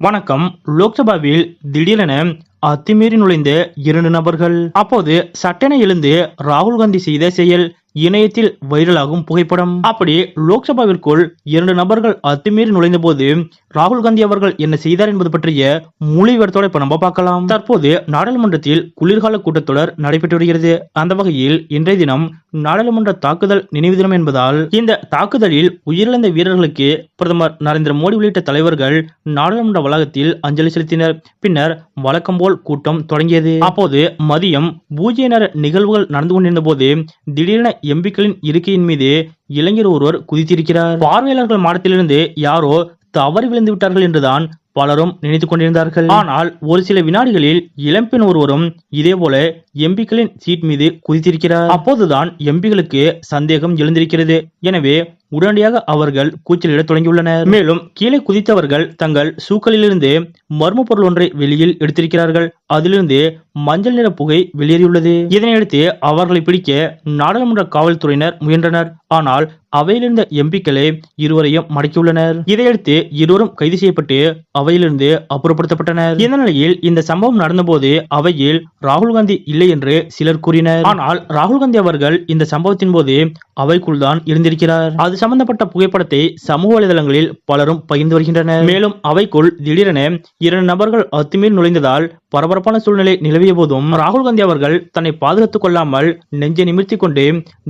வணக்கம். லோக்சபாவில் திடீரென அத்துமீறி நுழைந்த இரண்டு நபர்கள். அப்போது சட்டென எழுந்து ராகுல் காந்தி செய்த செயல் இணையத்தில் வைரலாகும் புகைப்படம். அப்படி லோக்சபாவிற்குள் இரண்டு நபர்கள் அத்துமீறி நுழைந்த போது ராகுல் காந்தி அவர்கள் என்ன செய்தார் என்பது பற்றிய முழு விவரத்தோட இப்ப நம்ம பார்க்கலாம். தற்போது நாடாளுமன்றத்தில் குளிர்கால கூட்டத்தொடர் நடைபெற்று வருகிறது. அந்த வகையில் இன்றைய தினம் நாடாளுமன்ற தாக்குதல் நினைவு தினம் என்பதால் இந்த தாக்குதலில் உயிரிழந்த வீரர்களுக்கு பிரதமர் நரேந்திர மோடி உள்ளிட்ட தலைவர்கள் நாடாளுமன்ற வளாகத்தில் அஞ்சலி செலுத்தினர். பின்னர் வழக்கம் போல் கூட்டம் தொடங்கியது. அப்போது மதியம் பூஜ்ய நேர நிகழ்வுகள் நடந்து கொண்டிருந்த போது திடீரென எம்பிக்களின் இருக்கையின் மீது இளைஞர் ஒருவர் குதித்திருக்கிறார். பார்வையாளர்கள் மாடத்திலிருந்து யாரோ தவறி விழுந்து விட்டார்கள் என்றுதான் பலரும் நினைத்துக் கொண்டிருந்தார்கள். ஆனால் ஒரு சில வினாடிகளில் இளம்பெண் ஒருவரும் இதேபோல எம்பிக்களின் சீட் மீது குதித்திருக்கிறார். அப்போதுதான் எம்பிகளுக்கு சந்தேகம் எழுந்திருக்கிறது. எனவே உடனடியாக அவர்கள் கூச்சலிடத் தொடங்கியுள்ளனர். மேலும் கீழே குதித்தவர்கள் தங்கள் சூக்களிலிருந்து மர்ம பொருள் ஒன்றை வெளியில் எடுத்திருக்கிறார்கள். அதிலிருந்து மஞ்சள் நிற புகை வெளியேறியுள்ளது. இதனையடுத்து அவர்களை பிடிக்க நாடாளுமன்ற காவல்துறையினர் முயன்றனர். ஆனால் அவையிலிருந்த எம்பிக்களே இருவரையும் மடக்கியுள்ளனர். இதையடுத்து இருவரும் கைது செய்யப்பட்டு அவையிலிருந்து அப்புறப்படுத்தப்பட்டனர். இந்த நிலையில் இந்த சம்பவம் நடந்தபோது அவையில் ராகுல் காந்தி இல்லை என்று சிலர் கூறினர். ஆனால் ராகுல் காந்தி அவர்கள் இந்த சம்பவத்தின் போது அவைக்குள் தான் இருந்திருக்கிறார். அது சம்பந்தப்பட்ட புகைப்படத்தை சமூக வலைதளங்களில் பலரும் பகிர்ந்து வருகின்றனர். மேலும் அவைக்குள் திடீரென இரண்டு நபர்கள் அத்துமீறி நுழைந்ததால் பரபரப்பான சூழ்நிலை நிலவிய போதும் ராகுல் காந்தி அவர்கள் தன்னை பாதுகாத்துக் கொள்ளாமல் நெஞ்சை நிமிர்த்திக் கொண்டு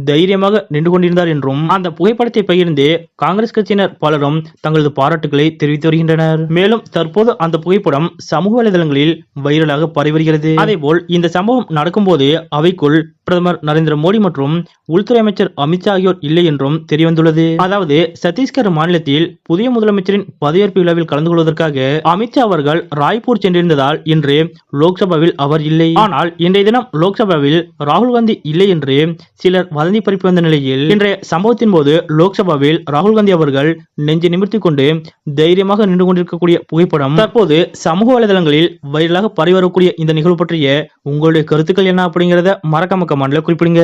தைரியமாக நின்று கொண்டிருந்தார் என்றும் அந்த புகைப்படத்தை பகிர்ந்து காங்கிரஸ் கட்சியினர் பலரும் தங்களது பாராட்டுகளை தெரிவித்து வருகின்றனர். மேலும் தற்போது அந்த புகைப்படம் சமூக வலைதளங்களில் வைரலாக பரவி வருகிறது. அதேபோல் இந்த சம்பவம் நடக்கும்போது அவைக்குள் பிரதமர் நரேந்திர மோடி மற்றும் உள்துறை அமைச்சர் அமித்ஷா ஆகியோர் இல்லை என்றும் தெரியவந்துள்ளது. அதாவது சத்தீஸ்கர் மாநிலத்தில் புதிய முதலமைச்சரின் பதவியேற்பு விழாவில் கலந்து கொள்வதற்காக அமித்ஷா அவர்கள் ராய்ப்பூர் சென்றிருந்ததால் இன்று லோக்சபாவில் அவர் இல்லை. ஆனால் இன்றைய தினம் லோக்சபாவில் ராகுல் காந்தி இல்லை என்று சிலர் வதந்தி பரப்பி வந்த நிலையில் இன்றைய சம்பவத்தின் போது லோக்சபாவில் ராகுல் காந்தி அவர்கள் நெஞ்சை நிமிர்த்தி கொண்டு தைரியமாக நின்று கொண்டிருக்கக்கூடிய புகைப்படம் தற்போது சமூக வலைதளங்களில் வைரலாக பரவி வரக்கூடிய இந்த நிகழ்வு பற்றிய உங்களுடைய கருத்துக்கள் என்ன அப்படிங்கறத மறக்காம கமெண்ட்ல குறிப்பிடுங்க.